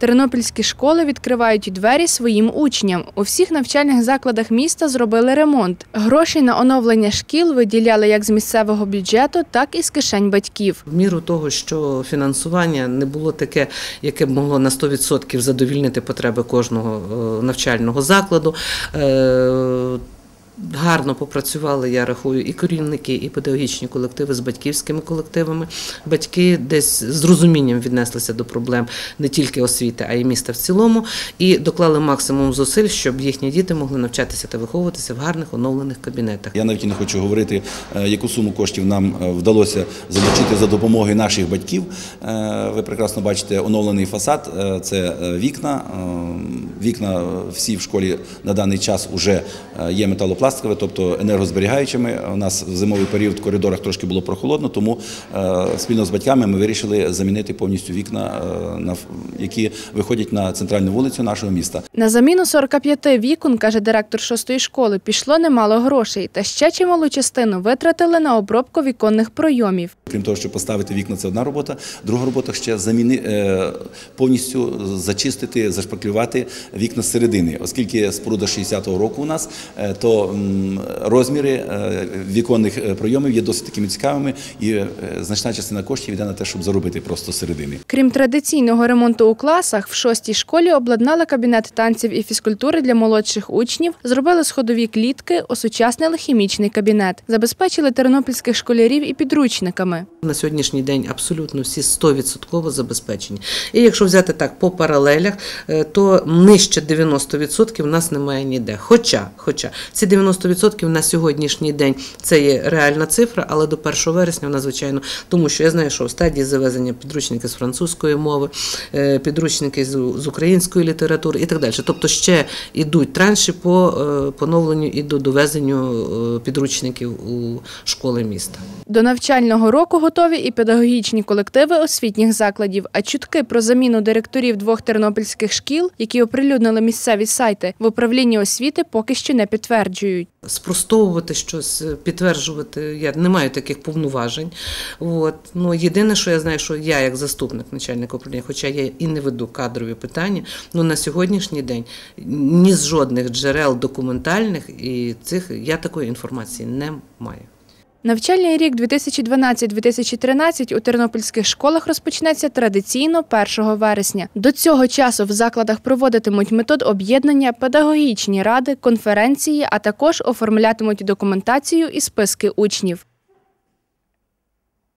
Тернопільські школи відкривають двері своїм учням. У всіх навчальних закладах міста зробили ремонт. Гроші на оновлення шкіл виділяли як з місцевого бюджету, так і з кишень батьків. В міру того, що фінансування не було таке, яке б могло на 100% задовільнити потреби кожного е, навчального закладу. Гарно попрацювали, я рахую, і керівники, і педагогічні колективи з батьківськими колективами. Батьки десь з розумінням віднеслися до проблем не тільки освіти, а й міста в цілому, і доклали максимум зусиль, щоб їхні діти могли навчатися та виховуватися в гарних оновлених кабінетах. Я навіть не хочу говорити, е, яку суму коштів нам е, вдалося залучити за допомогою наших батьків. Е, Ви прекрасно бачите оновлений фасад. Це вікна. Е, Вікна всі в школі на даний час вже є металопластикові, тобто енергозберігаючими. У нас в зимовий період в коридорах трошки було прохолодно, тому е, спільно з батьками ми вирішили замінити повністю вікна, е, на які виходять на центральну вулицю нашого міста. На заміну 45 вікон, каже директор шостої школи, пішло немало грошей, та ще чималу частину витратили на обробку віконних пройомів. Крім того, щоб поставити вікна, це одна робота. Друга робота ще заміни е, повністю зачистити, зашпаклювати вікна з середини, оскільки споруда 60-го року у нас, е, то розміри е, віконних е, пройомів є досить такими цікавими, і значна частина коштів йде на те, щоб заробити просто середини. Крім традиційного ремонту у класах, в шостій школі обладнали кабінет танців і фізкультури для молодших учнів, зробили сходові клітки, осучаснили хімічний кабінет, забезпечили тернопільських школярів і підручниками. На сьогоднішній день абсолютно всі 100% забезпечені. І якщо взяти так по паралелях, е, то нижче 90% в нас немає ніде. Хоча, хоча ці 90% на сьогоднішній день це є реальна цифра, але до 1 вересня вона, звичайно, тому що я знаю, що в стадії завезення підручники з французької мови, е, підручники з, української літератури і так далі. Тобто ще йдуть транші по е, поновленню і до довезенню підручників у школи міста. До навчального року готові і педагогічні колективи освітніх закладів. А чутки про заміну директорів двох тернопільських шкіл, які оприлюднили місцеві сайти, в управлінні освіти поки що не підтверджують. Спростовувати щось, е, підтверджувати, я не маю таких повноважень. От. Ну, єдине, що я знаю, що я, як заступник начальника управління, хоча я і не веду кадрові питання, ну на сьогоднішній день ні з жодних джерел документальних і цих я такої інформації не маю. Навчальний рік 2012-2013 у тернопільських школах розпочнеться традиційно 1 вересня. До цього часу в закладах проводитимуть метод об'єднання, педагогічні ради, конференції, а також оформлятимуть документацію і списки учнів.